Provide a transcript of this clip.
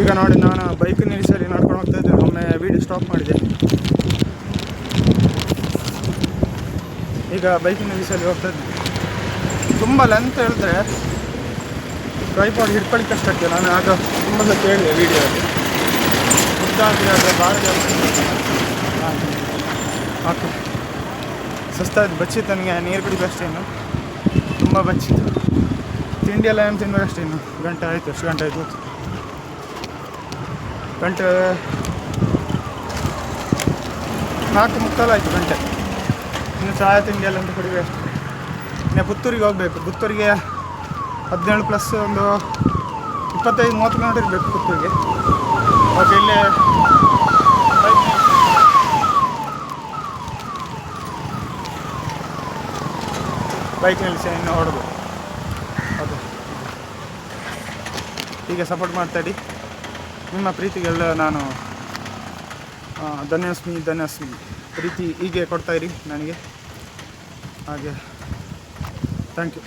ಈಗ ನೋಡಿ ನಾನು ಬೈಕ್ ನಿಲ್ಲಿಸಲಿ ನಡ್ಕೊಂಡು ಹೋಗ್ತಾ ಇದ್ದೆ ಒಮ್ಮೆ ವೀಡಿಯೋ ಸ್ಟಾಪ್ ಮಾಡಿದೆ. ಈಗ ಬೈಕ್ ನಿಲ್ಲಿಸಲಿ ಹೋಗ್ತಾ ಇದ್ದೆ ತುಂಬ ಲೆಂತ್ ಹೇಳಿದ್ರೆ ಟ್ರೈಪಾಡ್ ಕಷ್ಟ ಆಗ್ತದೆ ನಾನು ಆಗ ತುಂಬ ಸಲ ಕೇಳಿದೆ ವೀಡಿಯೋದಲ್ಲಿ ಅದರ ಭಾರ ಹಾಕು. ಸುಸ್ತಾಯ್ತು ಬಚ್ಚಿತ್ತು ನನಗೆ. ನೀರು ಕುಡಿಬೇಕು ಅಷ್ಟೇ ಇನ್ನು. ತುಂಬ ಬಚ್ಚಿತ್ತು. ತಿಂಡಿ ಎಲ್ಲ ಏನು ತಿನ್ಬೇಕಷ್ಟೇ ಇನ್ನು. ಗಂಟೆ ಆಯಿತು ಎಷ್ಟು ಗಂಟೆ ಆಯಿತು. ಗಂಟೆ, ನಾಲ್ಕು ಮುಕ್ಕಾಲಾಯಿತು ಗಂಟೆ. ಇನ್ನು ಸಹಾಯ ತಿಂಡಿ ಎಲ್ಲ ಅಂತ ಕುಡಿಬೇಕು ಇನ್ನು ಪುತ್ತೂರಿಗೆ ಹೋಗಬೇಕು. ಪುತ್ತೂರಿಗೆ ಹದಿನೇಳು ಪ್ಲಸ್ ಒಂದು ಇಪ್ಪತ್ತೈದು, ಮೂವತ್ತು ಕಿಲೋಮೀಟರ್ ಇರಬೇಕು ಪುತ್ತೂರಿಗೆ. ಓಕೆ ಇಲ್ಲೇ ಬೈಕ್ ನಿಲ್ಲಿಸಿ ಇನ್ನು ಹೊಡೆದು ಅದು. ಹೀಗೆ ಸಪೋರ್ಟ್ ಮಾಡ್ತಾಯಿಡಿ ನಿಮ್ಮ ಪ್ರೀತಿಗೆಲ್ಲ ನಾನು ಧನ್ಯಸ್ಮಿ ಧನ್ಯಸ್ಮಿ. ಪ್ರೀತಿ ಹೀಗೆ ಕೊಡ್ತಾಯಿರಿ ನನಗೆ. ಹಾಗೆ. Thank you